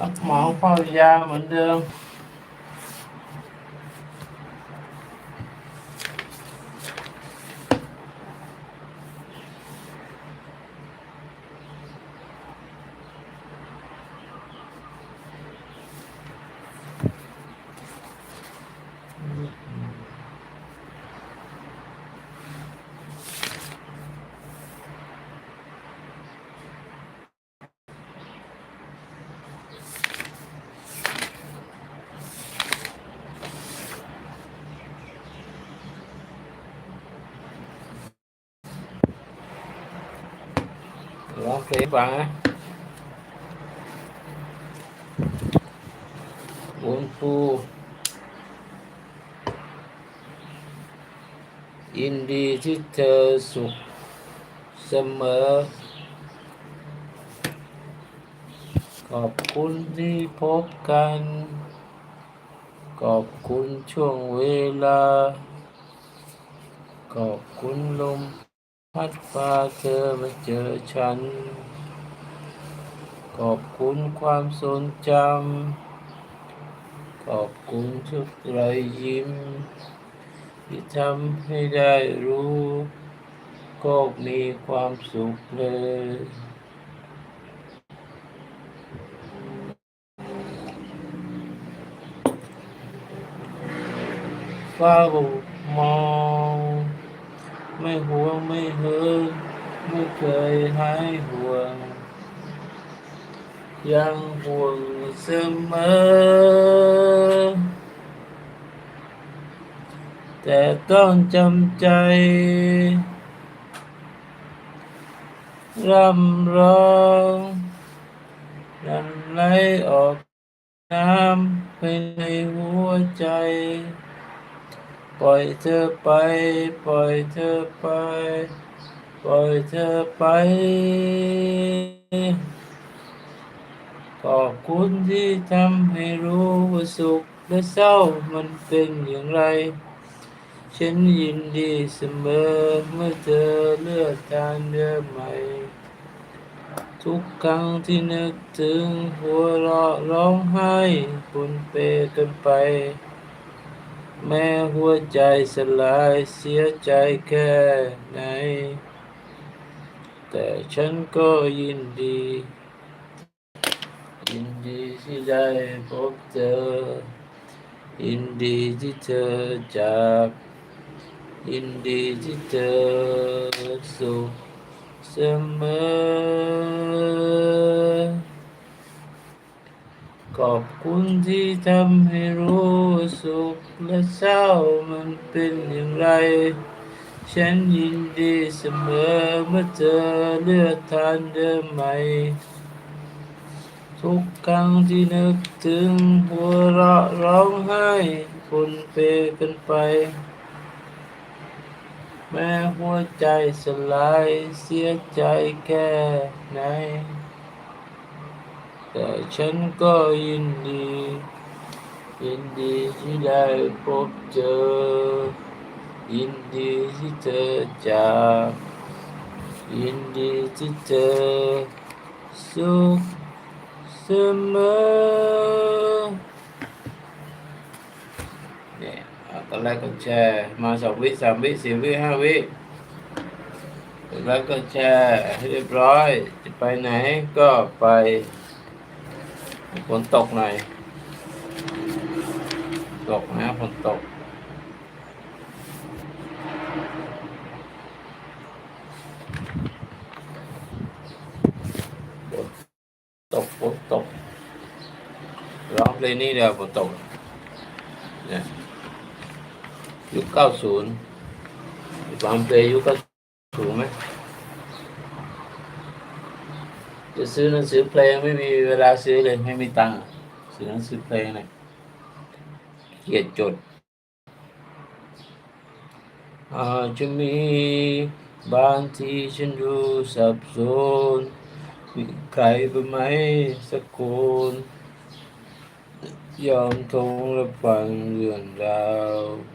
รับเหมาเฝ้ายาเหมือนเดิม ร้องเพลงฟังนะบุญฟูยินดีที่เธอสุขเสมอ ขอบคุณที่พบกัน ขอบคุณช่วงเวลา ขอบคุณลม พัดพาเธอมาเจอฉัน ขอบคุณความทรงจำ ขอบคุณทุกรอยยิ้ม ที่ทำให้ได้รู้ ก็มีความสุขเลยเฝ้ามอง ไม่ห่วงไม่เหินไม่เคยหายห่วง ยังห่วงเสมอ แต่ต้องจำใจร่ำร้องรันไหลออกน้ำไปในหัวใจ ปล่อยเธอไป ปล่อยเธอไป ปล่อยเธอไป ขอบคุณที่ทำให้รู้ว่าสุขและเศร้ามันเป็นอย่างไร ฉันยินดีเสมอเมื่อเธอเลือกทางเดิมใหม่ ทุกครั้งที่นึกถึงหัวเราะร้องไห้ปนเปกันไป แม้หัวใจสลายเสียใจแค่ไหน แต่ฉันก็ยินดี ยินดีที่ได้พบเธอ ยินดีที่เธอจาก ยินดีที่เธอสุขเสมอ ขอบคุณที่ทำให้รู้สุขและเศร้ามันเป็นอย่างไร ฉันยินดีเสมอเมื่อเธอเลือกทางเดิมใหม่ ทุกครั้งที่นึกถึงหัวเราะร้องไห้ปนเปกันไป แม้หัวใจสลายเสียใจแค่ไหน แต่ฉันก็ยินดี ยินดีที่ได้พบเจอ ยินดีที่เธอจากยินดีที่เธอสุขเสมอเนี่ยเอาก็ไลค์ก็แชร์มาสองวิสามวิสี่วิห้าวิกดไลค์ก็แชร์ให้เรียบร้อย จะไปไหนก็ไป ฝนตกหน่อยตกนะฝนตก ตกฝนตกร้องเพลงนี้เดียวฝนตกเนี่ยยุคเก้าศูนย์ฟังเพลงยุคเก้าศูนย์ไหม จะซื้อหนังสือเพลงไม่มีเวลาซื้อเลยไม่มีตังค์ซื้อหนังสือเพลงเนี่ยเขียนจด อาจจะมีบางที่ฉันดูสับสนมีใครบ้างไหมสักคนยอมทงและฟังเรื่องราว